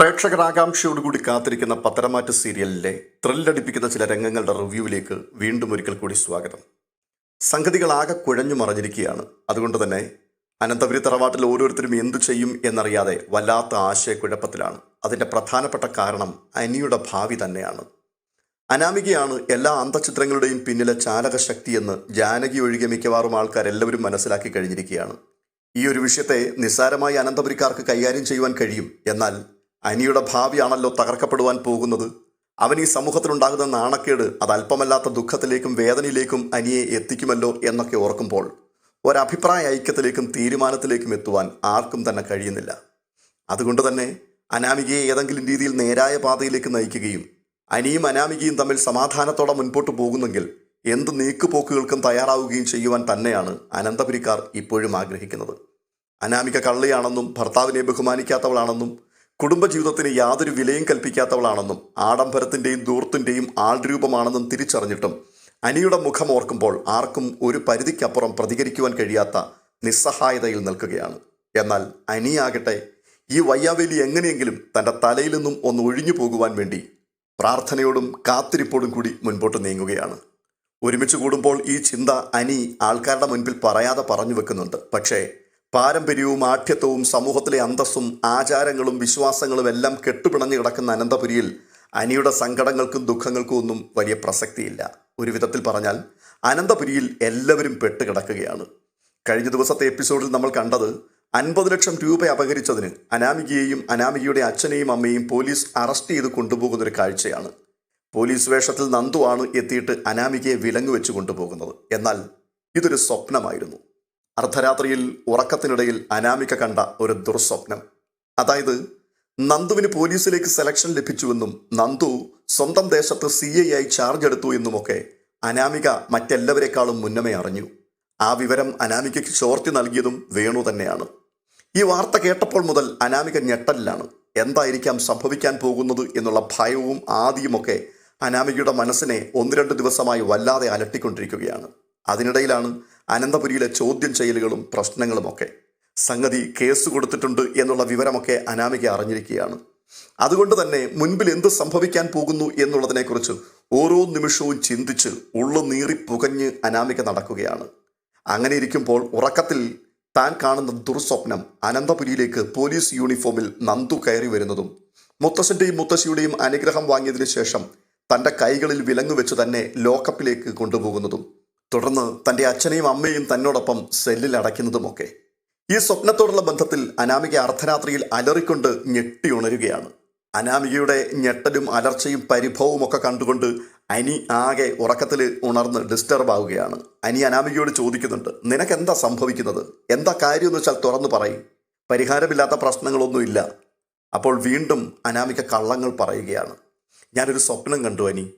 പ്രേക്ഷകർ ആകാംക്ഷയോടുകൂടി കാത്തിരിക്കുന്ന പത്തരമാറ്റ് സീരിയലിലെ ത്രില്ലടിപ്പിക്കുന്ന ചില രംഗങ്ങളുടെ റിവ്യൂവിലേക്ക് വീണ്ടും ഒരിക്കൽ കൂടി സ്വാഗതം. സംഗതികൾ ആകെ കുഴഞ്ഞു മറഞ്ഞിരിക്കുകയാണ്. അതുകൊണ്ട് തന്നെ അനന്തപുരി തറവാട്ടിൽ ഓരോരുത്തരും എന്തു ചെയ്യും എന്നറിയാതെ വല്ലാത്ത ആശയക്കുഴപ്പത്തിലാണ്. അതിന്റെ പ്രധാനപ്പെട്ട കാരണം അനിയുടെ ഭാവി തന്നെയാണ്. അനാമികയാണ് എല്ലാ അന്തചിത്രങ്ങളുടെയും പിന്നിലെ ചാലകശക്തിയെന്ന് ജാനകി ഒഴികെ മിക്കവാറും ആൾക്കാരെല്ലാവരും മനസ്സിലാക്കി കഴിഞ്ഞിരിക്കുകയാണ്. ഈ ഒരു വിഷയത്തെ നിസ്സാരമായി അനന്തപുരിക്കാർക്ക് കൈകാര്യം ചെയ്യുവാൻ കഴിയും. എന്നാൽ അനിയുടെ ഭാവിയാണല്ലോ തകർക്കപ്പെടുവാൻ പോകുന്നത്. അവൻ ഈ സമൂഹത്തിലുണ്ടാകുന്ന നാണക്കേട് അത് അല്പമല്ലാത്ത ദുഃഖത്തിലേക്കും വേദനയിലേക്കും അനിയെ എത്തിക്കുമല്ലോ എന്നൊക്കെ ഓർക്കുമ്പോൾ ഒരഭിപ്രായ ഐക്യത്തിലേക്കും തീരുമാനത്തിലേക്കും എത്തുവാൻ ആർക്കും തന്നെ കഴിയുന്നില്ല. അതുകൊണ്ട് തന്നെ അനാമികയെ ഏതെങ്കിലും രീതിയിൽ നേരായ പാതയിലേക്ക് നയിക്കുകയും അനിയും അനാമികയും തമ്മിൽ സമാധാനത്തോടെ മുൻപോട്ട് പോകുന്നെങ്കിൽ എന്ത് നീക്കുപോക്കുകൾക്കും തയ്യാറാവുകയും ചെയ്യുവാൻ തന്നെയാണ് അനന്തപുരിക്കാർ ഇപ്പോഴും ആഗ്രഹിക്കുന്നത്. അനാമിക കള്ളിയാണെന്നും ഭർത്താവിനെ ബഹുമാനിക്കാത്തവളാണെന്നും കുടുംബജീവിതത്തിന് യാതൊരു വിലയും കൽപ്പിക്കാത്തവളാണെന്നും ആഡംബരത്തിന്റെയും ദൂർത്തിന്റെയും ആൾരൂപമാണെന്നും തിരിച്ചറിഞ്ഞിട്ടും അനിയുടെ മുഖം ഓർക്കുമ്പോൾ ആർക്കും ഒരു പരിധിക്കപ്പുറം പ്രതികരിക്കുവാൻ കഴിയാത്ത നിസ്സഹായതയിൽ നിൽക്കുകയാണ്. എന്നാൽ അനിയാകട്ടെ ഈ വയ്യാവേലി എങ്ങനെയെങ്കിലും തന്റെ തലയിൽ നിന്നും ഒന്ന് ഒഴിഞ്ഞു പോകുവാൻ വേണ്ടി പ്രാർത്ഥനയോടും കാത്തിരിപ്പോടും കൂടി മുൻപോട്ട് നീങ്ങുകയാണ്. ഒരുമിച്ച് കൂടുമ്പോൾ ഈ ചിന്ത അനി ആൾക്കാരുടെ മുൻപിൽ പറയാതെ പറഞ്ഞു വെക്കുന്നുണ്ട്. പക്ഷേ പാരമ്പര്യവും ആഠ്യത്വവും സമൂഹത്തിലെ അന്തസ്സും ആചാരങ്ങളും വിശ്വാസങ്ങളും എല്ലാം കെട്ടുപിണഞ്ഞു കിടക്കുന്ന അനന്തപുരിയിൽ അനിയുടെ സങ്കടങ്ങൾക്കും ദുഃഖങ്ങൾക്കും ഒന്നും വലിയ പ്രസക്തിയില്ല. ഒരു വിധത്തിൽ പറഞ്ഞാൽ അനന്തപുരിയിൽ എല്ലാവരും പെട്ടുകിടക്കുകയാണ് കഴിഞ്ഞ ദിവസത്തെ എപ്പിസോഡിൽ നമ്മൾ കണ്ടത് അൻപത് ലക്ഷം രൂപ അപഹരിച്ചതിന് അനാമികയെയും അനാമികയുടെ അച്ഛനെയും അമ്മയും പോലീസ് അറസ്റ്റ് ചെയ്ത് കൊണ്ടുപോകുന്ന ഒരു കാഴ്ചയാണ്. പോലീസ് വേഷത്തിൽ നന്ദുവാണ് എത്തിയിട്ട് അനാമികയെ വിലങ്ങ് വെച്ച് കൊണ്ടുപോകുന്നത്. എന്നാൽ ഇതൊരു സ്വപ്നമായിരുന്നു. അർദ്ധരാത്രിയിൽ ഉറക്കത്തിനിടയിൽ അനാമിക കണ്ട ഒരു ദുർസ്വപ്നം. അതായത് നന്ദുവിന് പോലീസിലേക്ക് സെലക്ഷൻ ലഭിച്ചുവെന്നും നന്ദു സ്വന്തം ദേശത്ത് സി ഐ ആയി ചാർജ് എടുത്തു എന്നുമൊക്കെ അനാമിക മറ്റെല്ലാവരെക്കാളും മുന്നമേ അറിഞ്ഞു. ആ വിവരം അനാമികയ്ക്ക് ചോർത്തി നൽകിയതും വേണു തന്നെയാണ്. ഈ വാർത്ത കേട്ടപ്പോൾ മുതൽ അനാമിക ഞെട്ടലിലാണ്. എന്തായിരിക്കാം സംഭവിക്കാൻ പോകുന്നത് എന്നുള്ള ഭയവും ആദിയുമൊക്കെ അനാമികയുടെ മനസ്സിനെ ഒന്ന് രണ്ട് ദിവസമായി വല്ലാതെ അലട്ടിക്കൊണ്ടിരിക്കുകയാണ്. അതിനിടയിലാണ് അനന്തപുരിയിലെ ചോദ്യം ചെയ്യലുകളും പ്രശ്നങ്ങളുമൊക്കെ. സംഗതി കേസ് കൊടുത്തിട്ടുണ്ട് എന്നുള്ള വിവരമൊക്കെ അനാമിക അറിഞ്ഞിരിക്കുകയാണ്. അതുകൊണ്ട് തന്നെ മുൻപിൽ എന്ത് സംഭവിക്കാൻ പോകുന്നു എന്നുള്ളതിനെക്കുറിച്ച് ഓരോ നിമിഷവും ചിന്തിച്ച് ഉള്ളു നീറി പുകഞ്ഞ് അനാമിക നടക്കുകയാണ്. അങ്ങനെ ഇരിക്കുമ്പോൾ ഉറക്കത്തിൽ താൻ കാണുന്ന ദുർസ്വപ്നം അനന്തപുരിയിലേക്ക് പോലീസ് യൂണിഫോമിൽ നന്ദു കയറി വരുന്നതും മുത്തശ്ശന്റെയും മുത്തശ്ശിയുടെയും അനുഗ്രഹം വാങ്ങിയതിനു ശേഷം തന്റെ കൈകളിൽ വിലങ്ങു വെച്ച് തന്നെ ലോക്കപ്പിലേക്ക് കൊണ്ടുപോകുന്നതും തുടർന്ന് തന്റെ അച്ഛനെയും അമ്മയും തന്നോടൊപ്പം സെല്ലിൽ അടയ്ക്കുന്നതുമൊക്കെ. ഈ സ്വപ്നത്തോടുള്ള ബന്ധത്തിൽ അനാമിക അർദ്ധരാത്രിയിൽ അലറിക്കൊണ്ട് ഞെട്ടി ഉണരുകയാണ്. അനാമികയുടെ ഞെട്ടലും അലർച്ചയും പരിഭവവും ഒക്കെ കണ്ടുകൊണ്ട് അനി ആകെ ഉറക്കത്തിൽ ഉണർന്ന് ഡിസ്റ്റർബ് ആവുകയാണ്. അനി അനാമികയോട് ചോദിക്കുന്നുണ്ട് നിനക്ക് എന്താ സംഭവിക്കുന്നത്? എന്താ കാര്യം എന്ന് വെച്ചാൽ തുറന്നു പറയും. പരിഹാരമില്ലാത്ത പ്രശ്നങ്ങളൊന്നുമില്ല അപ്പോൾ വീണ്ടും അനാമിക കള്ളങ്ങൾ പറയുകയാണ്. ഞാനൊരു സ്വപ്നം കണ്ടു അനി.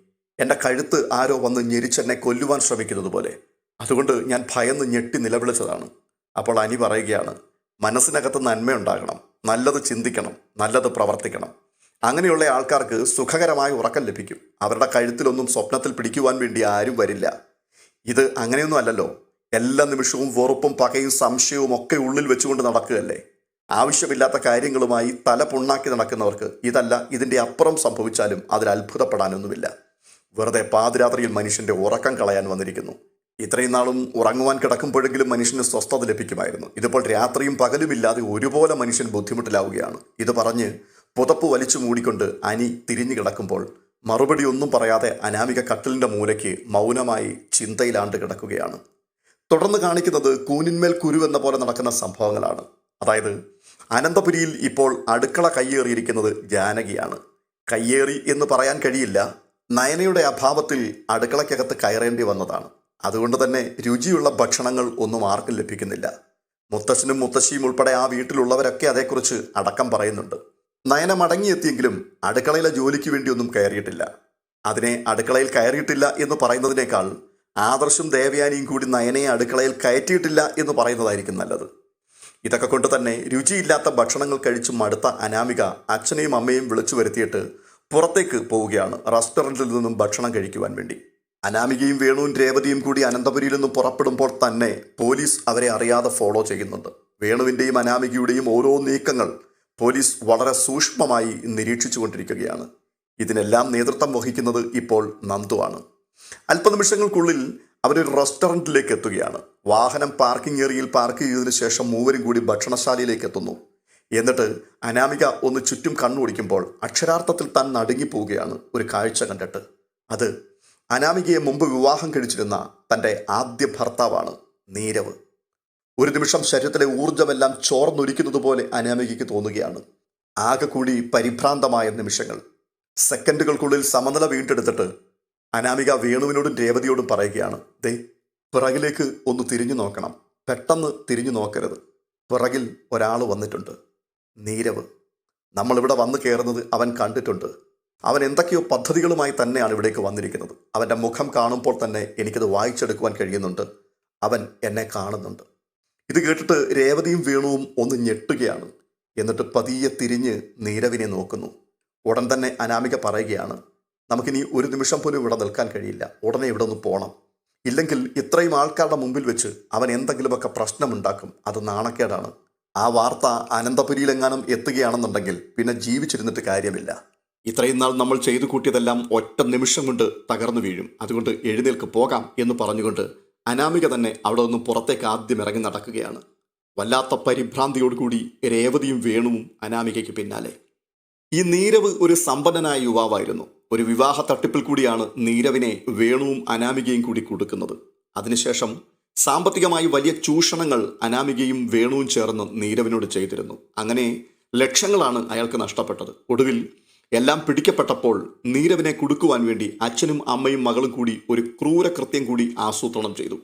എന്റെ കഴുത്ത് ആരോ വന്ന് ഞെരിച്ചെന്നെ കൊല്ലുവാൻ ശ്രമിക്കുന്നത് പോലെ. അതുകൊണ്ട് ഞാൻ ഭയന്ന് ഞെട്ടി നിലവിളിച്ചതാണ്. അപ്പോൾ അനി പറയുകയാണ് മനസ്സിനകത്ത് നന്മയുണ്ടാകണം. നല്ലത് ചിന്തിക്കണം. നല്ലത് പ്രവർത്തിക്കണം. അങ്ങനെയുള്ള ആൾക്കാർക്ക് സുഖകരമായ ഉറക്കം ലഭിക്കും. അവരുടെ കഴുത്തിലൊന്നും സ്വപ്നത്തിൽ പിടിക്കുവാൻ വേണ്ടി ആരും വരില്ല. ഇത് അങ്ങനെയൊന്നും അല്ലല്ലോ. എല്ലാ നിമിഷവും വെറുപ്പും പകയും സംശയവും ഒക്കെ ഉള്ളിൽ വെച്ചുകൊണ്ട് നടക്കുകയല്ലേ? ആവശ്യമില്ലാത്ത കാര്യങ്ങളുമായി തല പുണ്ണാക്കി നടക്കുന്നവർക്ക് ഇതല്ല ഇതിന്റെ അപ്പുറം സംഭവിച്ചാലും അതിൽ അത്ഭുതപ്പെടാനൊന്നുമില്ല. വെറുതെ പാതിരാത്രിയിൽ മനുഷ്യന്റെ ഉറക്കം കളയാൻ വന്നിരിക്കുന്നു. ഇത്രയും നാളും ഉറങ്ങുവാൻ കിടക്കുമ്പോഴെങ്കിലും മനുഷ്യന് സ്വസ്ഥത ലഭിക്കുമായിരുന്നു. ഇതിപ്പോൾ രാത്രിയും പകലുമില്ലാതെ ഒരുപോലെ മനുഷ്യൻ ബുദ്ധിമുട്ടിലാവുകയാണ്. ഇത് പറഞ്ഞ് പുതപ്പ് വലിച്ചു മൂടിക്കൊണ്ട് അനി തിരിഞ്ഞു കിടക്കുമ്പോൾ മറുപടി ഒന്നും പറയാതെ അനാമിക കട്ടിലിന്റെ മൂലയ്ക്ക് മൗനമായി ചിന്തയിലാണ്ട് കിടക്കുകയാണ്. തുടർന്ന് കാണിക്കുന്നത് കൂനിന്മേൽ കുരു എന്ന പോലെ നടക്കുന്ന സംഭവങ്ങളാണ്. അതായത് അനന്തപുരിയിൽ ഇപ്പോൾ അടുക്കള കയ്യേറിയിരിക്കുന്നത് ജാനകിയാണ്. കയ്യേറി എന്ന് പറയാൻ കഴിയില്ല. നയനയുടെ അഭാവത്തിൽ അടുക്കളയ്ക്കകത്ത് കയറേണ്ടി വന്നതാണ്. അതുകൊണ്ട് തന്നെ രുചിയുള്ള ഭക്ഷണങ്ങൾ ഒന്നും ആർക്കും ലഭിക്കുന്നില്ല. മുത്തശ്ശനും മുത്തശ്ശിയും ഉൾപ്പെടെ ആ വീട്ടിലുള്ളവരൊക്കെ അതേക്കുറിച്ച് അടക്കം പറയുന്നുണ്ട്. നയന മടങ്ങിയെത്തിയെങ്കിലും അടുക്കളയിലെ ജോലിക്ക് വേണ്ടിയൊന്നും കയറിയിട്ടില്ല. അതിനെ അടുക്കളയിൽ കയറിയിട്ടില്ല എന്ന് പറയുന്നതിനേക്കാൾ ആദർശും ദേവയാനിയും കൂടി നയനയെ അടുക്കളയിൽ കയറ്റിയിട്ടില്ല എന്ന് പറയുന്നതായിരിക്കും നല്ലത്. ഇതൊക്കെ കൊണ്ട് തന്നെ രുചിയില്ലാത്ത ഭക്ഷണങ്ങൾ കഴിച്ച് മടുത്ത അനാമിക അച്ഛനെയും അമ്മയും വിളിച്ചു വരുത്തിയിട്ട് പുറത്തേക്ക് പോവുകയാണ് റെസ്റ്റോറന്റിൽ നിന്നും ഭക്ഷണം കഴിക്കുവാൻ വേണ്ടി. അനാമികയും വേണുവും രേവതിയും കൂടി അനന്തപുരിയിൽ നിന്ന് പുറപ്പെടുമ്പോൾ തന്നെ പോലീസ് അവരെ അറിയാതെ ഫോളോ ചെയ്യുന്നുണ്ട്. വേണുവിന്റെയും അനാമികയുടെയും ഓരോ നീക്കങ്ങൾ പോലീസ് വളരെ സൂക്ഷ്മമായി നിരീക്ഷിച്ചുകൊണ്ടിരിക്കുകയാണ്. ഇതിനെല്ലാം നേതൃത്വം വഹിക്കുന്നത് ഇപ്പോൾ നന്ദുവാണ് അല്പനിമിഷങ്ങൾക്കുള്ളിൽ അവരൊരു റെസ്റ്റോറന്റിലേക്ക് എത്തുകയാണ്. വാഹനം പാർക്കിംഗ് ഏരിയയിൽ പാർക്ക് ചെയ്തതിനു ശേഷം മൂവരും കൂടി ഭക്ഷണശാലയിലേക്ക് എത്തുന്നു. എന്നിട്ട് അനാമിക ഒന്ന് ചുറ്റും കണ്ണോടിക്കുമ്പോൾ അക്ഷരാർത്ഥത്തിൽ താൻ നടുങ്ങിപ്പോവുകയാണ് ഒരു കാഴ്ച കണ്ടിട്ട്. അത് അനാമികയെ മുമ്പ് വിവാഹം കഴിച്ചിരുന്ന തന്റെ ആദ്യ ഭർത്താവാണ് നീരവ്. ഒരു നിമിഷം ശരീരത്തിലെ ഊർജമെല്ലാം ചോർന്നൊലിക്കുന്നത് പോലെ അനാമികയ്ക്ക് തോന്നുകയാണ്. ആകെ കൂടി പരിഭ്രാന്തമായ നിമിഷങ്ങൾ. സെക്കൻഡുകൾക്കുള്ളിൽ സമനില വീണ്ടെടുത്തിട്ട് അനാമിക വേണുവിനോടും രേവതിയോടും പറയുകയാണ് ദേ പിറകിലേക്ക് ഒന്ന് തിരിഞ്ഞു നോക്കണം. പെട്ടെന്ന് തിരിഞ്ഞു നോക്കരുത്. പിറകിൽ ഒരാൾ വന്നിട്ടുണ്ട്. നീരവ്. നമ്മളിവിടെ വന്നു കയറുന്നത് അവൻ കണ്ടിട്ടുണ്ട്. അവൻ എന്തൊക്കെയോ പദ്ധതികളുമായി തന്നെയാണ് ഇവിടേക്ക് വന്നിരിക്കുന്നത്. അവന്റെ മുഖം കാണുമ്പോൾ തന്നെ എനിക്കത് വായിച്ചെടുക്കുവാൻ കഴിയുന്നുണ്ട്. അവൻ എന്നെ കാണുന്നുണ്ട്. ഇത് കേട്ടിട്ട് രേവതിയും വേണുവും ഒന്ന് ഞെട്ടുകയാണ്. എന്നിട്ട് പതിയെ തിരിഞ്ഞ് നീരവിനെ നോക്കുന്നു. ഉടൻ തന്നെ അനാമിക പറയുകയാണ് നമുക്കിനി ഒരു നിമിഷം പോലും ഇവിടെ നിൽക്കാൻ കഴിയില്ല. ഉടനെ ഇവിടെ ഒന്ന് പോകണം ഇല്ലെങ്കിൽ ഇത്രയും ആൾക്കാരുടെ മുമ്പിൽ വെച്ച് അവൻ എന്തെങ്കിലുമൊക്കെ പ്രശ്നമുണ്ടാക്കും. അത് നാണക്കേടാണ്. ആ വാർത്ത അനന്തപുരിയിലെങ്ങാനും എത്തുകയാണെന്നുണ്ടെങ്കിൽ പിന്നെ ജീവിച്ചിരുന്നിട്ട് കാര്യമില്ല. ഇത്രയും നാൾ നമ്മൾ ചെയ്തു കൂട്ടിയതെല്ലാം ഒറ്റ നിമിഷം കൊണ്ട് തകർന്നു വീഴും. അതുകൊണ്ട് എഴുന്നേൽക്ക് പോകാം എന്ന് പറഞ്ഞുകൊണ്ട് അനാമിക തന്നെ അവിടെ നിന്നും പുറത്തേക്ക് ആദ്യം ഇറങ്ങി നടക്കുകയാണ്. വല്ലാത്ത പരിഭ്രാന്തിയോടുകൂടി രേവതിയും വേണുവും അനാമികയ്ക്ക് പിന്നാലെ. ഈ നീരവ് ഒരു സമ്പന്നനായ യുവാവായിരുന്നു. ഒരു വിവാഹ തട്ടിപ്പിൽ കൂടിയാണ് നീരവിനെ വേണുവും അനാമികയും കൂടി കൊടുക്കുന്നത്. അതിനുശേഷം സാമ്പത്തികമായി വലിയ ചൂഷണങ്ങൾ അനാമികയും വേണുവും ചേർന്ന് നീരവിനോട് ചെയ്തിരുന്നു. അങ്ങനെ ലക്ഷങ്ങളാണ് അയാൾക്ക് നഷ്ടപ്പെട്ടത്. ഒടുവിൽ എല്ലാം പിടിക്കപ്പെട്ടപ്പോൾ നീരവിനെ കുടുക്കുവാൻ വേണ്ടി അച്ഛനും അമ്മയും മകളും കൂടി ഒരു ക്രൂരകൃത്യം കൂടി ആസൂത്രണം ചെയ്തു.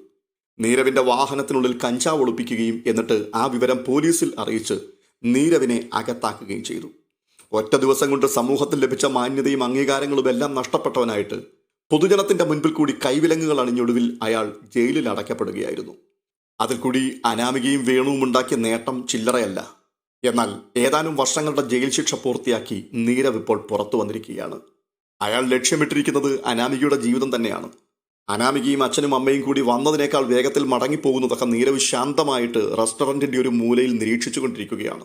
നീരവിന്റെ വാഹനത്തിനുള്ളിൽ കഞ്ചാവ് ഒളിപ്പിക്കുകയും എന്നിട്ട് ആ വിവരം പോലീസിൽ അറിയിച്ച് നീരവിനെ അകത്താക്കുകയും ചെയ്തു. ഒറ്റ ദിവസം കൊണ്ട് സമൂഹത്തിൽ ലഭിച്ച മാന്യതയും അംഗീകാരങ്ങളും എല്ലാം നഷ്ടപ്പെട്ടവനായിട്ട് പൊതുജനത്തിന്റെ മുൻപിൽ കൂടി കൈവിലങ്ങുകൾ അണിഞ്ഞൊടുവിൽ അയാൾ ജയിലിൽ അടയ്ക്കപ്പെടുകയായിരുന്നു. അതിൽ കൂടി അനാമികയും വേണുവും ഉണ്ടാക്കിയ നേട്ടം ചില്ലറയല്ല. എന്നാൽ ഏതാനും വർഷങ്ങളുടെ ജയിൽ ശിക്ഷ പൂർത്തിയാക്കി നീരവ് ഇപ്പോൾ പുറത്തു വന്നിരിക്കുകയാണ്. അയാൾ ലക്ഷ്യമിട്ടിരിക്കുന്നത് അനാമികയുടെ ജീവിതം തന്നെയാണ്. അനാമികയും അച്ഛനും അമ്മയും കൂടി വന്നതിനേക്കാൾ വേഗത്തിൽ മടങ്ങിപ്പോകുന്നതൊക്കെ നീരവ് ശാന്തമായിട്ട് റെസ്റ്റോറന്റിന്റെ ഒരു മൂലയിൽ നിരീക്ഷിച്ചു കൊണ്ടിരിക്കുകയാണ്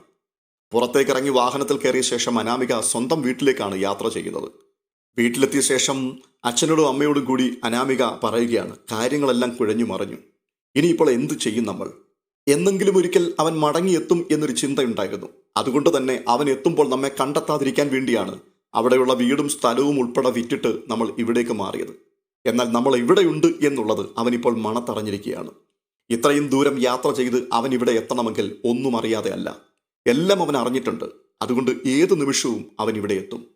പുറത്തേക്കിറങ്ങി വാഹനത്തിൽ കയറിയ ശേഷം അനാമിക സ്വന്തം വീട്ടിലേക്കാണ് യാത്ര ചെയ്യുന്നത്. വീട്ടിലെത്തിയ ശേഷം അച്ഛനോടും അമ്മയോടും കൂടി അനാമിക പറയുകയാണ്. കാര്യങ്ങളെല്ലാം കുഴഞ്ഞു മറിഞ്ഞു. ഇനിയിപ്പോൾ എന്തു ചെയ്യും നമ്മൾ? എന്നെങ്കിലും ഒരിക്കൽ അവൻ മടങ്ങിയെത്തും എന്നൊരു ചിന്തയുണ്ടായിരുന്നു അതുകൊണ്ട് തന്നെ അവൻ എത്തുമ്പോൾ നമ്മെ കണ്ടെത്താതിരിക്കാൻ വേണ്ടിയാണ് അവിടെയുള്ള വീടും സ്ഥലവും ഉൾപ്പെടെ വിറ്റിട്ട് നമ്മൾ ഇവിടേക്ക് മാറിയത്. എന്നാൽ നമ്മൾ ഇവിടെയുണ്ട് എന്നുള്ളത് അവനിപ്പോൾ മണത്തറിഞ്ഞിരിക്കുകയാണ്. ഇത്രയും ദൂരം യാത്ര ചെയ്ത് അവൻ ഇവിടെ എത്തണമെങ്കിൽ ഒന്നും അറിയാതെ അല്ല എല്ലാം അവൻ അറിഞ്ഞിട്ടുണ്ട്. അതുകൊണ്ട് ഏത് നിമിഷവും അവൻ ഇവിടെ എത്തും.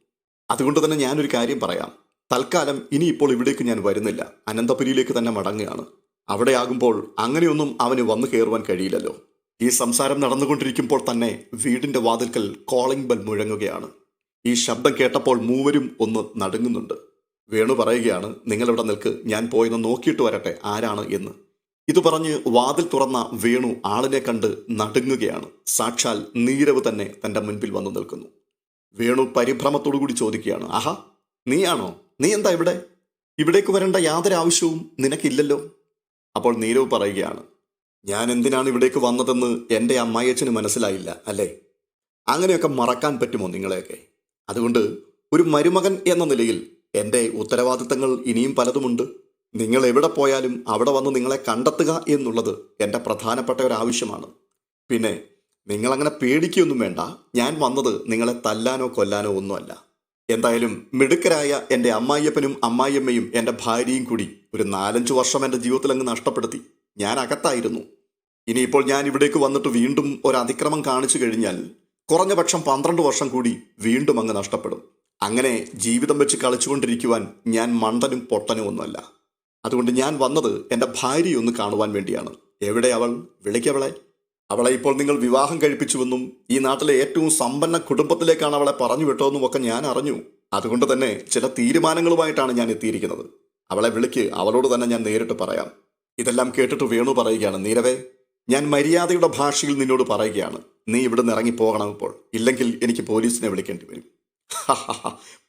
അതുകൊണ്ട് തന്നെ ഞാനൊരു കാര്യം പറയാം. തൽക്കാലം ഇനിയിപ്പോൾ ഇവിടേക്ക് ഞാൻ വരുന്നില്ല. അനന്തപുരിയിലേക്ക് തന്നെ മടങ്ങുകയാണ്. അവിടെ ആകുമ്പോൾ അങ്ങനെയൊന്നും അവന് വന്നു കയറുവാൻ കഴിയില്ലല്ലോ. ഈ സംസാരം നടന്നുകൊണ്ടിരിക്കുമ്പോൾ തന്നെ വീടിന്റെ വാതിൽക്കൽ കോളിംഗ് ബെൽ മുഴങ്ങുകയാണ്. ഈ ശബ്ദം കേട്ടപ്പോൾ മൂവരും ഒന്ന് നടുങ്ങുന്നുണ്ട്. വേണു പറയുകയാണ് നിങ്ങളിവിടെ നിൽക്ക് ഞാൻ പോയെന്ന് നോക്കിയിട്ട് വരട്ടെ ആരാണ് എന്ന്. ഇത് പറഞ്ഞ് വാതിൽ തുറന്ന വേണു ആളിനെ കണ്ട് നടുങ്ങുകയാണ്. സാക്ഷാൽ നീരവ് തന്നെ തന്റെ മുൻപിൽ വന്നു നിൽക്കുന്നു. വേണു പരിഭ്രമത്തോടു കൂടി ചോദിക്കുകയാണ് ആഹാ നീയാണോ? നീ എന്താ ഇവിടെ? ഇവിടേക്ക് വരേണ്ട യാതൊരു ആവശ്യവും നിനക്കില്ലല്ലോ? അപ്പോൾ നീരവ് പറയുകയാണ് ഞാൻ എന്തിനാണ് ഇവിടേക്ക് വന്നതെന്ന് എന്റെ അമ്മായിയച്ഛന് മനസ്സിലായില്ല അല്ലേ? അങ്ങനെയൊക്കെ മറക്കാൻ പറ്റുമോ നിങ്ങളെയൊക്കെ? അതുകൊണ്ട് ഒരു മരുമകൻ എന്ന നിലയിൽ എന്റെ ഉത്തരവാദിത്തങ്ങൾ ഇനിയും പലതുമുണ്ട്. നിങ്ങൾ എവിടെ പോയാലും അവിടെ വന്ന് നിങ്ങളെ കണ്ടെത്തുക എന്നുള്ളത് എന്റെ പ്രധാനപ്പെട്ട ഒരു ആവശ്യമാണ് പിന്നെ നിങ്ങളങ്ങനെ പേടിക്കൊന്നും വേണ്ട. ഞാൻ വന്നത് നിങ്ങളെ തല്ലാനോ കൊല്ലാനോ ഒന്നുമല്ല. എന്തായാലും മിടുക്കരായ എന്റെ അമ്മായിയപ്പനും അമ്മായിയമ്മയും എന്റെ ഭാര്യയും കൂടി ഒരു നാലഞ്ച് വർഷം എന്റെ ജീവിതത്തിൽ അങ്ങ് നഷ്ടപ്പെടുത്തി. ഞാൻ അകത്തായിരുന്നു. ഇനിയിപ്പോൾ ഞാൻ ഇവിടേക്ക് വന്നിട്ട് വീണ്ടും ഒരു അതിക്രമം കാണിച്ചു കഴിഞ്ഞാൽ കുറഞ്ഞ പക്ഷം പന്ത്രണ്ട് വർഷം കൂടി വീണ്ടും അങ്ങ് നഷ്ടപ്പെടും. അങ്ങനെ ജീവിതം വെച്ച് കളിച്ചുകൊണ്ടിരിക്കുവാൻ ഞാൻ മണ്ടനും പൊട്ടനും ഒന്നുമല്ല. അതുകൊണ്ട് ഞാൻ വന്നത് എന്റെ ഭാര്യയൊന്ന് കാണുവാൻ വേണ്ടിയാണ്. എവിടെ അവൾ? വിളിക്കവളെ അവളെ ഇപ്പോൾ നിങ്ങൾ വിവാഹം കഴിപ്പിച്ചുവെന്നും ഈ നാട്ടിലെ ഏറ്റവും സമ്പന്ന കുടുംബത്തിലേക്കാണ് അവളെ പറഞ്ഞു വിട്ടതെന്നും ഒക്കെ ഞാൻ അറിഞ്ഞു. അതുകൊണ്ട് തന്നെ ചില തീരുമാനങ്ങളുമായിട്ടാണ് ഞാൻ എത്തിയിരിക്കുന്നത്. അവളെ വിളിക്ക് അവളോട് തന്നെ ഞാൻ നേരിട്ട് പറയാം. ഇതെല്ലാം കേട്ടിട്ട് വേണു പറയുകയാണ്. നീരവേ ഞാൻ മര്യാദയുടെ ഭാഷയിൽ നിന്നോട് പറയുകയാണ്. നീ ഇവിടെ നിന്ന് ഇറങ്ങി പോകണം ഇപ്പോൾ. ഇല്ലെങ്കിൽ എനിക്ക് പോലീസിനെ വിളിക്കേണ്ടി വരും.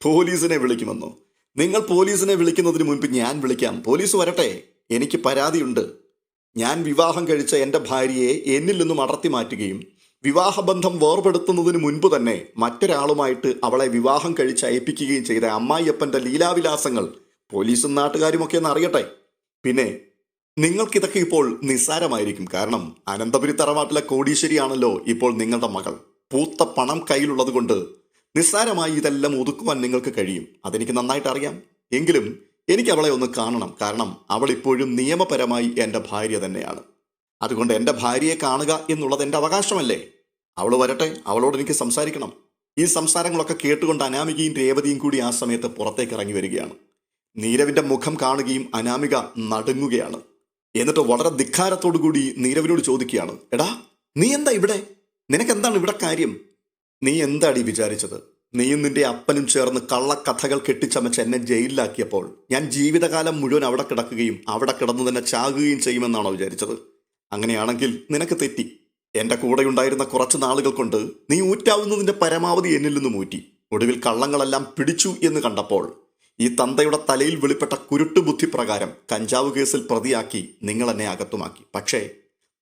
പോലീസിനെ വിളിക്കുമെന്നോ? നിങ്ങൾ പോലീസിനെ വിളിക്കുന്നതിന് മുൻപ് ഞാൻ വിളിക്കാം. പോലീസ് വരട്ടെ. എനിക്ക് പരാതിയുണ്ട്. ഞാൻ വിവാഹം കഴിച്ച എന്റെ ഭാര്യയെ എന്നിൽ നിന്നും അടർത്തി മാറ്റുകയും വിവാഹബന്ധം വേർപെടുത്തുന്നതിന് മുൻപ് തന്നെ മറ്റൊരാളുമായിട്ട് അവളെ വിവാഹം കഴിച്ച് അയപ്പിക്കുകയും ചെയ്ത അമ്മായിയപ്പന്റെ ലീലാവിലാസങ്ങൾ പോലീസും നാട്ടുകാരുമൊക്കെ ഒന്ന് അറിയട്ടെ. പിന്നെ നിങ്ങൾക്കിതൊക്കെ ഇപ്പോൾ നിസ്സാരമായിരിക്കും. കാരണം അനന്തപുരി തറവാട്ടിലെ കോടീശ്വരിയാണല്ലോ ഇപ്പോൾ നിങ്ങളുടെ മകൾ. പൂത്ത പണം കയ്യിലുള്ളത് കൊണ്ട് നിസ്സാരമായി ഇതെല്ലാം ഒതുക്കുവാൻ നിങ്ങൾക്ക് കഴിയും. അതെനിക്ക് നന്നായിട്ട് അറിയാം എങ്കിലും എനിക്ക് അവളെ ഒന്ന് കാണണം. കാരണം അവൾ ഇപ്പോഴും നിയമപരമായി എന്റെ ഭാര്യ തന്നെയാണ്. അതുകൊണ്ട് എന്റെ ഭാര്യയെ കാണുക എന്നുള്ളത് എന്റെ അവകാശമല്ലേ? അവൾ വരട്ടെ അവളോട് എനിക്ക് സംസാരിക്കണം. ഈ സംസാരങ്ങളൊക്കെ കേട്ടുകൊണ്ട് അനാമികയും രേവതിയും കൂടി ആ സമയത്ത് പുറത്തേക്ക് ഇറങ്ങി വരികയാണ്. നീരവിന്റെ മുഖം കാണുകയും അനാമിക നടുങ്ങുകയാണ്. എന്നിട്ട് വളരെ ധിക്കാരത്തോടു കൂടി നീരവിനോട് ചോദിക്കുകയാണ് എടാ നീ എന്താ ഇവിടെ? നിനക്കെന്താണ് ഇവിടെ കാര്യം? നീ എന്താടി വിചാരിച്ചത്? നീയും നിന്റെ അപ്പനും ചേർന്ന് കള്ളക്കഥകൾ കെട്ടിച്ചമച്ച് എന്നെ ജയിലിലാക്കിയപ്പോൾ ഞാൻ ജീവിതകാലം മുഴുവൻ അവിടെ കിടക്കുകയും അവിടെ കിടന്നു തന്നെ ചാകുകയും ചെയ്യുമെന്നാണോ വിചാരിച്ചത്? അങ്ങനെയാണെങ്കിൽ നിനക്ക് തെറ്റി. എന്റെ കൂടെയുണ്ടായിരുന്ന കുറച്ച് നാളുകൾ കൊണ്ട് നീ ഊറ്റാവുന്നതിന്റെ പരമാവധി എന്നിൽ നിന്നും ഊറ്റി ഒടുവിൽ കള്ളങ്ങളെല്ലാം പിടിച്ചു എന്ന് കണ്ടപ്പോൾ ഈ തന്തയുടെ തലയിൽ വെളിപ്പെട്ട കുരുട്ടു ബുദ്ധി പ്രകാരം കഞ്ചാവ് കേസിൽ പ്രതിയാക്കി നിങ്ങൾ എന്നെ അകത്തുമാക്കി. പക്ഷേ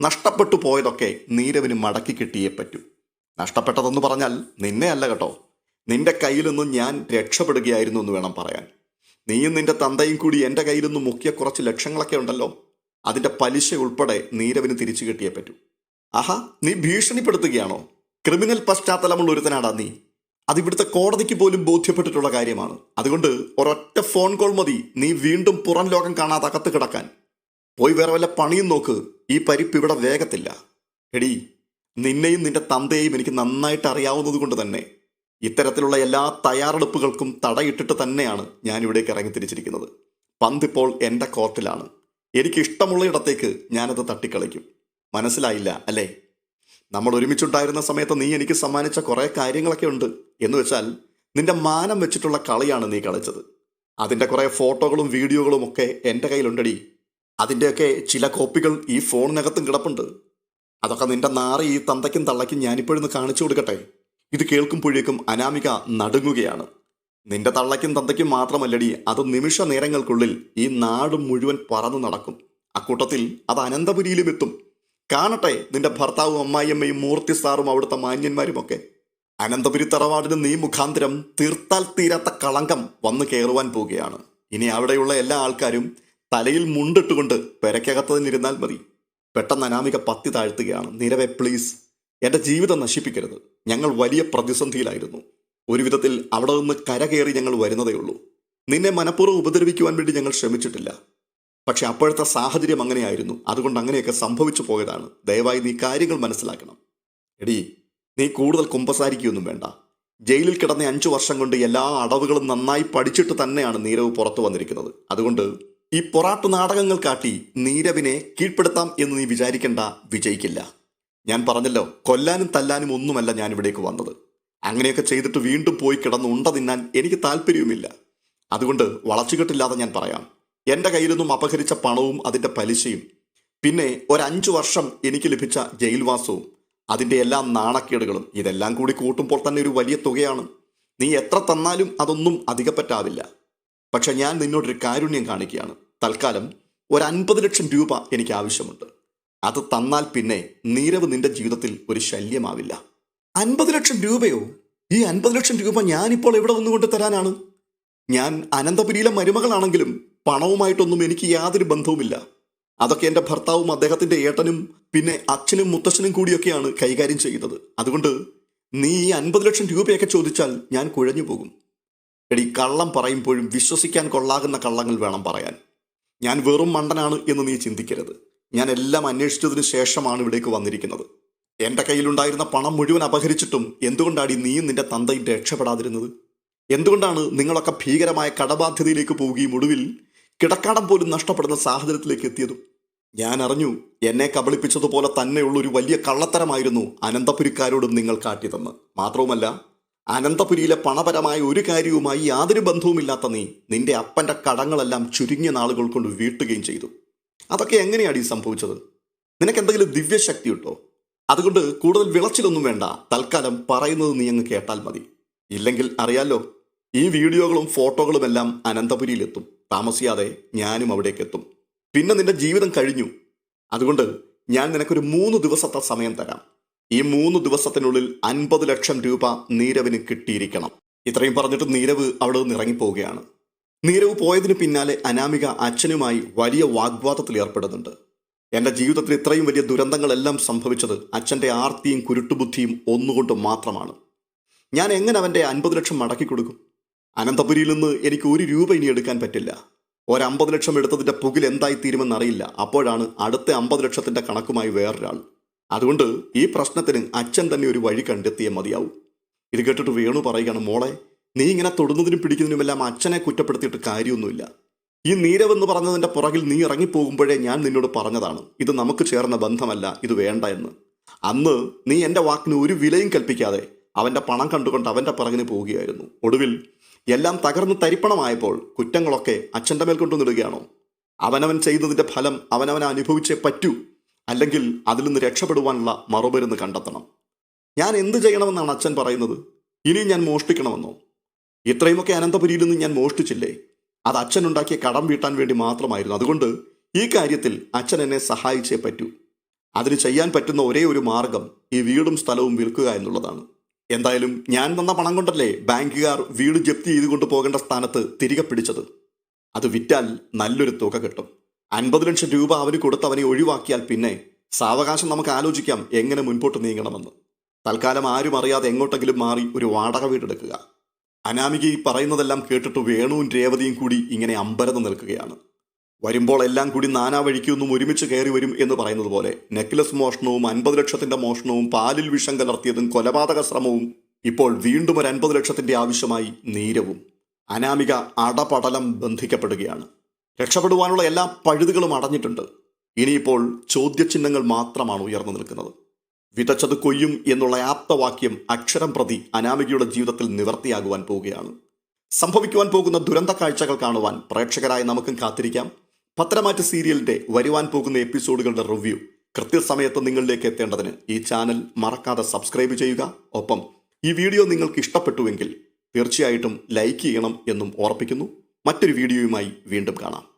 നഷ്ടപ്പെട്ടു പോയതൊക്കെ നീരവിന് മടക്കി കിട്ടിയേ പറ്റൂ. നഷ്ടപ്പെട്ടതെന്ന് പറഞ്ഞാൽ നിന്നെ അല്ല കേട്ടോ. നിന്റെ കയ്യിൽ നിന്നും ഞാൻ രക്ഷപ്പെടുകയായിരുന്നു എന്ന് വേണം പറയാൻ. നീയും നിന്റെ തന്തയും കൂടി എന്റെ കയ്യിൽ നിന്നും മുക്കിയ കുറച്ച് ലക്ഷങ്ങളൊക്കെ ഉണ്ടല്ലോ അതിന്റെ പലിശ ഉൾപ്പെടെ നീരവിന് തിരിച്ചു കിട്ടിയേ പറ്റൂ. ആഹാ നീ ഭീഷണിപ്പെടുത്തുകയാണോ? ക്രിമിനൽ പശ്ചാത്തലമുള്ള ഒരുത്തനാടാ നീ. അത് ഇവിടുത്തെ കോടതിക്ക് പോലും ബോധ്യപ്പെട്ടിട്ടുള്ള കാര്യമാണ്. അതുകൊണ്ട് ഒരൊറ്റ ഫോൺ കോൾ മതി നീ വീണ്ടും പുറം ലോകം കാണാതെ അകത്ത് കിടക്കാൻ. പോയി വേറെ വല്ല പണിയും നോക്ക് ഈ പരിപ്പ് ഇവിടെ വേഗത്തില്ല. എടീ നിന്നെയും നിന്റെ തന്തയെയും എനിക്ക് നന്നായിട്ട് അറിയാവുന്നത് കൊണ്ട് തന്നെ ഇത്തരത്തിലുള്ള എല്ലാ തയ്യാറെടുപ്പുകൾക്കും തടയിട്ടിട്ട് തന്നെയാണ് ഞാൻ ഇവിടേക്ക് ഇറങ്ങി തിരിച്ചിരിക്കുന്നത് പന്തിപ്പോൾ എന്റെ കോർട്ടിലാണ്. എനിക്ക് ഇഷ്ടമുള്ള ഇടത്തേക്ക് ഞാനത് തട്ടിക്കളിക്കും. മനസ്സിലായില്ല അല്ലേ? നമ്മൾ ഒരുമിച്ചുണ്ടായിരുന്ന സമയത്ത് നീ എനിക്ക് സമ്മാനിച്ച കുറേ കാര്യങ്ങളൊക്കെ ഉണ്ട് എന്ന് വെച്ചാൽ നിന്റെ മാനം വെച്ചിട്ടുള്ള കളിയാണ് നീ കളിച്ചത്. അതിന്റെ കുറേ ഫോട്ടോകളും വീഡിയോകളും ഒക്കെ എന്റെ കയ്യിലുണ്ടടി. അതിന്റെയൊക്കെ ചില കോപ്പികൾ ഈ ഫോണിനകത്തും കിടപ്പുണ്ട്. അതൊക്കെ നിന്റെ നാറി ഈ തന്തയ്ക്കും തള്ളയ്ക്കും ഞാനിപ്പോഴൊന്ന് കാണിച്ചു കൊടുക്കട്ടെ? ഇത് കേൾക്കുമ്പോഴേക്കും അനാമിക നടുങ്ങുകയാണ്. നിന്റെ തള്ളയ്ക്കും തന്തയ്ക്കും മാത്രമല്ലടി അത് നിമിഷ നേരങ്ങൾക്കുള്ളിൽ ഈ നാട് മുഴുവൻ പറന്നു നടക്കും. അക്കൂട്ടത്തിൽ അത് അനന്തപുരിയിലും എത്തും. കാണട്ടെ നിന്റെ ഭർത്താവും അമ്മായിയമ്മയും മൂർത്തി സാറും അവിടുത്തെ മാന്യന്മാരുമൊക്കെ. അനന്തപുരി തറവാടിന് നീ മുഖാന്തരം തീർത്താൽ തീരാത്ത കളങ്കം വന്നു കയറുവാൻ പോവുകയാണ്. ഇനി അവിടെയുള്ള എല്ലാ ആൾക്കാരും തലയിൽ മുണ്ടിട്ടുകൊണ്ട് പെരക്കകത്തതിനിരുന്നാൽ മതി. പെട്ടെന്ന് അനാമിക പത്തി താഴ്ത്തുകയാണ്. നിരവെ പ്ലീസ് എന്റെ ജീവിതം നശിപ്പിക്കരുത്. ഞങ്ങൾ വലിയ പ്രതിസന്ധിയിലായിരുന്നു. ഒരു വിധത്തിൽ അവിടെ നിന്ന് കരകയറി ഞങ്ങൾ വരുന്നതേ ഉള്ളൂ. നിന്നെ മനഃപൂർവം ഉപദ്രവിക്കുവാൻ വേണ്ടി ഞങ്ങൾ ശ്രമിച്ചിട്ടില്ല. പക്ഷെ അപ്പോഴത്തെ സാഹചര്യം അങ്ങനെയായിരുന്നു. അതുകൊണ്ട് അങ്ങനെയൊക്കെ സംഭവിച്ചു പോയതാണ്. ദയവായി നീ കാര്യങ്ങൾ മനസ്സിലാക്കണം. എടീ നീ കൂടുതൽ കുമ്പസാരിക്കുകയൊന്നും വേണ്ട. ജയിലിൽ കിടന്ന അഞ്ചു വർഷം കൊണ്ട് എല്ലാ അടവുകളും നന്നായി പഠിച്ചിട്ട് തന്നെയാണ് നീരവ് പുറത്തു വന്നിരിക്കുന്നത്. അതുകൊണ്ട് ഈ പൊറാട്ടു നാടകങ്ങൾ കാട്ടി നീരവിനെ കീഴ്പ്പെടുത്താം എന്ന് നീ വിചാരിക്കേണ്ട വിജയിക്കില്ല. ഞാൻ പറഞ്ഞല്ലോ കൊല്ലാനും തല്ലാനും ഒന്നുമല്ല ഞാൻ ഇവിടേക്ക് വന്നത്. അങ്ങനെയൊക്കെ ചെയ്തിട്ട് വീണ്ടും പോയി കിടന്ന് ഉണ്ട തിന്നാൻ എനിക്ക് താല്പര്യവുമില്ല. അതുകൊണ്ട് വളച്ചുകെട്ടില്ലാതെ ഞാൻ പറയാം. എന്റെ കയ്യിലൊന്നും അപഹരിച്ച പണവും അതിന്റെ പലിശയും. പിന്നെ ഒരഞ്ചു വർഷം എനിക്ക് ലഭിച്ച ജയിൽവാസവും അതിന്റെ എല്ലാ നാണക്കേടുകളും ഇതെല്ലാം കൂടി കൂട്ടുമ്പോൾ തന്നെ ഒരു വലിയ തുകയാണ്. നീ എത്ര തന്നാലും അതൊന്നും അധികപ്പറ്റാവില്ല. പക്ഷെ ഞാൻ നിന്നോടൊരു കാരുണ്യം കാണിക്കുകയാണ്. തൽക്കാലം ഒരു അൻപത് ലക്ഷം രൂപ എനിക്ക് ആവശ്യമുണ്ട്. അത് തന്നാൽ പിന്നെ നീരവ് നിന്റെ ജീവിതത്തിൽ ഒരു ശല്യമാവില്ല. അൻപത് ലക്ഷം രൂപയോ? ഈ അൻപത് ലക്ഷം രൂപ ഞാനിപ്പോൾ എവിടെ വന്നുകൊണ്ട് തരാനാണ്? ഞാൻ അനന്തപുരിയിലെ മരുമകളാണെങ്കിലും പണവുമായിട്ടൊന്നും എനിക്ക് യാതൊരു ബന്ധവുമില്ല. അതൊക്കെ എന്റെ ഭർത്താവും അദ്ദേഹത്തിന്റെ ഏട്ടനും പിന്നെ അച്ഛനും മുത്തച്ഛനും കൂടിയൊക്കെയാണ് കൈകാര്യം ചെയ്യുന്നത്. അതുകൊണ്ട് നീ ഈ അൻപത് ലക്ഷം രൂപയൊക്കെ ചോദിച്ചാൽ ഞാൻ കുഴഞ്ഞു പോകും. എടി കള്ളം പറയുമ്പോഴും വിശ്വസിക്കാൻ കൊള്ളാകുന്ന കള്ളങ്ങൾ വേണം പറയാൻ. ഞാൻ വെറും മണ്ടനാണ് എന്ന് നീ ചിന്തിക്കരുത്. ഞാൻ എല്ലാം അന്വേഷിച്ചതിന് ശേഷമാണ് ഇവിടേക്ക് വന്നിരിക്കുന്നത്. എന്റെ കയ്യിലുണ്ടായിരുന്ന പണം മുഴുവൻ അപഹരിച്ചിട്ടും എന്തുകൊണ്ടാണ് നീയും നിന്റെ തന്തയും രക്ഷപ്പെടാതിരുന്നത്? എന്തുകൊണ്ടാണ് നിങ്ങളൊക്കെ ഭീകരമായ കടബാധ്യതയിലേക്ക് പോവുകയും ഒടുവിൽ കിടക്കാടം പോലും നഷ്ടപ്പെടുന്ന സാഹചര്യത്തിലേക്ക് എത്തിയതും? ഞാൻ അറിഞ്ഞു എന്നെ കബളിപ്പിച്ചതുപോലെ തന്നെയുള്ള ഒരു വലിയ കള്ളത്തരമായിരുന്നു അനന്തപുരിക്കാരോടും നിങ്ങൾ കാട്ടിയതെന്ന്. മാത്രവുമല്ല അനന്തപുരിയിലെ പണപരമായ ഒരു കാര്യവുമായി യാതൊരു ബന്ധവുമില്ലാത്ത നീ നിന്റെ അപ്പന്റെ കടങ്ങളെല്ലാം ചുരുങ്ങിയ നാളുകൾ കൊണ്ട് വീട്ടുകയും ചെയ്തു. അതൊക്കെ എങ്ങനെയാണ് ഈ സംഭവിച്ചത്? നിനക്ക് എന്തെങ്കിലും ദിവ്യശക്തി ഉണ്ടോ അതുകൊണ്ട് കൂടുതൽ വിളച്ചിലൊന്നും വേണ്ട. തൽക്കാലം പറയുന്നത് നീ അങ്ങ് കേട്ടാൽ മതി. ഇല്ലെങ്കിൽ അറിയാലോ ഈ വീഡിയോകളും ഫോട്ടോകളും എല്ലാം അനന്തപുരിയിലെത്തും. താമസിയാതെ ഞാനും അവിടേക്ക് എത്തും. പിന്നെ നിന്റെ ജീവിതം കഴിഞ്ഞു. അതുകൊണ്ട് ഞാൻ നിനക്കൊരു മൂന്ന് ദിവസത്തെ സമയം തരാം. ഈ മൂന്ന് ദിവസത്തിനുള്ളിൽ അൻപത് ലക്ഷം രൂപ നീരവിന് കിട്ടിയിരിക്കണം. ഇത്രയും പറഞ്ഞിട്ട് നീരവ് അവിടെ നിന്ന് ഇറങ്ങിപ്പോവുകയാണ്. നീരവ് പോയതിന് പിന്നാലെ അനാമിക അച്ഛനുമായി വലിയ വാഗ്വാദത്തിൽ ഏർപ്പെടുന്നുണ്ട്. എന്റെ ജീവിതത്തിൽ ഇത്രയും വലിയ ദുരന്തങ്ങളെല്ലാം സംഭവിച്ചത് അച്ഛന്റെ ആർത്തിയും കുരുട്ടുബുദ്ധിയും ഒന്നുകൊണ്ട് മാത്രമാണ്. ഞാൻ എങ്ങനെ അവന്റെ അൻപത് ലക്ഷം മടക്കി കൊടുക്കും? അനന്തപുരിയിൽ നിന്ന് എനിക്ക് ഒരു രൂപ ഇനി എടുക്കാൻ പറ്റില്ല. ഒരമ്പത് ലക്ഷം എടുത്തതിന്റെ പുകിൽ എന്തായി തീരുമെന്നറിയില്ല അപ്പോഴാണ് അടുത്ത അമ്പത് ലക്ഷത്തിന്റെ കണക്കുമായി വേറൊരാൾ. അതുകൊണ്ട് ഈ പ്രശ്നത്തിന് അച്ഛൻ തന്നെ ഒരു വഴി കണ്ടെത്തിയേ മതിയാവും. ഇത് കേട്ടിട്ട് വേണു പറയുകയാണ് മോളെ നീ ഇങ്ങനെ തൊടുന്നതിനും പിടിക്കുന്നതിനുമെല്ലാം അച്ഛനെ കുറ്റപ്പെടുത്തിയിട്ട് കാര്യമൊന്നുമില്ല. ഈ നീരവെന്ന് പറഞ്ഞതിന്റെ പുറകിൽ നീ ഇറങ്ങിപ്പോകുമ്പോഴേ ഞാൻ നിന്നോട് പറഞ്ഞതാണ് ഇത് നമുക്ക് ചേർന്ന ബന്ധമല്ല ഇത് വേണ്ട എന്ന്. അന്ന് നീ എന്റെ വാക്കിന് ഒരു വിലയും കൽപ്പിക്കാതെ അവന്റെ പണം കണ്ടുകൊണ്ട് അവന്റെ പിറകിന് പോവുകയായിരുന്നു ഒടുവിൽ എല്ലാം തകർന്ന് തരിപ്പണമായപ്പോൾ കുറ്റങ്ങളൊക്കെ അച്ഛന്റെ മേൽ കൊണ്ടുവന്നിടുകയാണോ? അവനവൻ ചെയ്തതിന്റെ ഫലം അവനവൻ അനുഭവിച്ചേ പറ്റൂ അല്ലെങ്കിൽ അതിൽ നിന്ന് രക്ഷപ്പെടുവാനുള്ള മറുമരുന്ന് കണ്ടെത്തണം. ഞാൻ എന്ത് ചെയ്യണമെന്നാണ് അച്ഛൻ പറയുന്നത്? ഇനിയും ഞാൻ മോഷ്ടിക്കണമെന്നോ? ഇത്രയുമൊക്കെ അനന്തപുരിയിൽ നിന്ന് ഞാൻ മോഷ്ടിച്ചില്ലേ? അത് അച്ഛൻ ഉണ്ടാക്കിയ കടം വീട്ടാൻ വേണ്ടി മാത്രമായിരുന്നു. അതുകൊണ്ട് ഈ കാര്യത്തിൽ അച്ഛൻ എന്നെ സഹായിച്ചേ പറ്റൂ. അതിന് ചെയ്യാൻ പറ്റുന്ന ഒരേ ഒരു മാർഗം ഈ വീടും സ്ഥലവും വിൽക്കുക എന്നുള്ളതാണ്. എന്തായാലും ഞാൻ തന്ന പണം കൊണ്ടല്ലേ ബാങ്കുകാർ വീട് ജപ്തി ചെയ്തുകൊണ്ട് പോകേണ്ട സ്ഥാനത്ത് തിരികെ പിടിച്ചത്? അത് വിറ്റാൽ നല്ലൊരു തുക കിട്ടും. അൻപത് ലക്ഷം രൂപ അവന് കൊടുത്തവനെ ഒഴിവാക്കിയാൽ പിന്നെ സാവകാശം നമുക്ക് ആലോചിക്കാം എങ്ങനെ മുൻപോട്ട് നീങ്ങണമെന്ന്. തൽക്കാലം ആരും അറിയാതെ എങ്ങോട്ടെങ്കിലും മാറി ഒരു വാടക വീടെടുക്കുക. അനാമിക ഈ പറയുന്നതെല്ലാം കേട്ടിട്ട് വേണുവും രേവതിയും കൂടി ഇങ്ങനെ അമ്പരന്ന് നിൽക്കുകയാണ്. വരുമ്പോൾ എല്ലാം കൂടി നാനാ വഴിക്കൊന്നും ഒരുമിച്ച് കയറി വരും എന്ന് പറയുന്നത് പോലെ നെക്ലസ് മോഷണവും അൻപത് ലക്ഷത്തിന്റെ മോഷണവും പാലിൽ വിഷം കലർത്തിയതും കൊലപാതക ശ്രമവും ഇപ്പോൾ വീണ്ടും ഒരു അൻപത് ലക്ഷത്തിന്റെ ആവശ്യമായി നീരവും. അനാമിക അടപടലം ബന്ധിക്കപ്പെടുകയാണ്. രക്ഷപ്പെടുവാനുള്ള എല്ലാ പഴുതുകളും അടഞ്ഞിട്ടുണ്ട്. ഇനിയിപ്പോൾ ചോദ്യചിഹ്നങ്ങൾ മാത്രമാണ് ഉയർന്നു നിൽക്കുന്നത്. വിതച്ചത് കൊയ്യും എന്നുള്ള ആപ്തവാക്യം അക്ഷരം പ്രതി അനാമികയുടെ ജീവിതത്തിൽ നിവർത്തിയാകുവാൻ പോവുകയാണ്. സംഭവിക്കുവാൻ പോകുന്ന ദുരന്ത കാഴ്ചകൾ കാണുവാൻ പ്രേക്ഷകരായ നമുക്കും കാത്തിരിക്കാം. പത്രമാറ്റ് സീരിയലിന്റെ വരുവാൻ പോകുന്ന എപ്പിസോഡുകളുടെ റിവ്യൂ കൃത്യസമയത്ത് നിങ്ങളിലേക്ക് എത്തേണ്ടതിന് ഈ ചാനൽ മറക്കാതെ സബ്സ്ക്രൈബ് ചെയ്യുക. ഒപ്പം ഈ വീഡിയോ നിങ്ങൾക്ക് ഇഷ്ടപ്പെട്ടുവെങ്കിൽ തീർച്ചയായിട്ടും ലൈക്ക് ചെയ്യണം എന്നും ഓർപ്പിക്കുന്നു. മറ്റൊരു വീഡിയോയുമായി വീണ്ടും കാണാം.